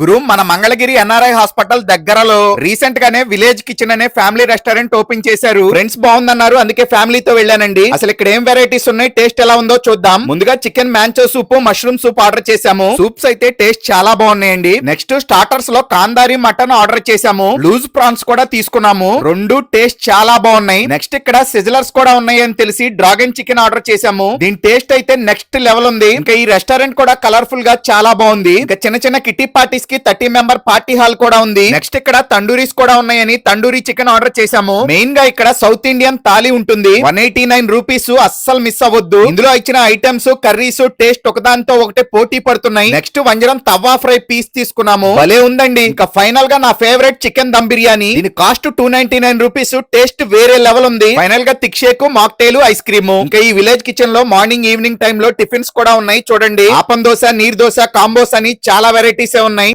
గురు మన Mangalagiri NRI hospital దగ్గరలో recent గానే విలేజ్ కిచెన్ అనే ఫ్యామిలీ రెస్టారెంట్ ఓపెన్ చేశారు. ఫ్రెండ్స్ బాగుందన్నారు అందుకే ఫ్యామిలీతో వెళ్ళానండి. అసలు ఇక్కడ ఏం వెరైటీస్ ఉన్నాయి టేస్ట్ ఎలా ఉందో చూద్దాం. ముందుగా chicken manchow soup mushroom soup order చేశాము. సూప్స్ అయితే టేస్ట్ చాలా బాగున్నాయండి. నెక్స్ట్ స్టార్టర్స్లో కాందారి మటన్ ఆర్డర్ చేశాము. లూజ్ ప్రాన్స్ కూడా తీసుకున్నాము. రెండు టేస్ట్ చాలా బాగున్నాయి. నెక్స్ట్ ఇక్కడ సిజిలర్స్ కూడా ఉన్నాయి అని తెలిసి డ్రాగన్ చికెన్ ఆర్డర్ చేశాము. దీని టేస్ట్ అయితే నెక్స్ట్ లెవెల్ ఉంది. ఇంకా ఈ రెస్టారెంట్ కూడా కలర్ఫుల్గా చాలా బాగుంది. ఇంకా చిన్న చిన్న కిట్టి పార్టీస్ కి థర్టీ మెంబర్ పార్టీ హాల్ కూడా ఉంది. నెక్స్ట్ ఇక్కడ తండూరీస్ కూడా ఉన్నాయని తండూరి చికెన్ ఆర్డర్ చేశాము. మెయిన్గా ఇక్కడ సౌత్ ఇండియన్ థాలీ ఉంటుంది. వన్ ఎయిటీ నైన్ రూపీస్ అస్సలు మిస్ అవ్వద్దు. ఇందులో ఇచ్చిన ఐటమ్స్ కర్రీస్ టేస్ట్ ఒకదానితో ఒకటే పోటీ పడుతున్నాయి. Next vanjaram tawa fry piece తీసుకున్నాము. భలే ఉందండి. ఇంకా ఫైనల్గా నా ఫేవరెట్ చికెన్ దమ్ బిర్యానీ. దీని cost two ninety nine rupees. Taste వేరే లెవెల్ ఉంది. ఫైనల్గా thick shake mocktail ice cream ఇంకా ఈ విలేజ్ కిచెన్లో మార్నింగ్ ఈవినింగ్ టైం లో టిఫిన్స్ కూడా ఉన్నాయి. చూడండి. ఆపం దోశ నీర్ దోశ కాంబోస్ అని చాలా వెరైటీస్ ఉన్నాయి.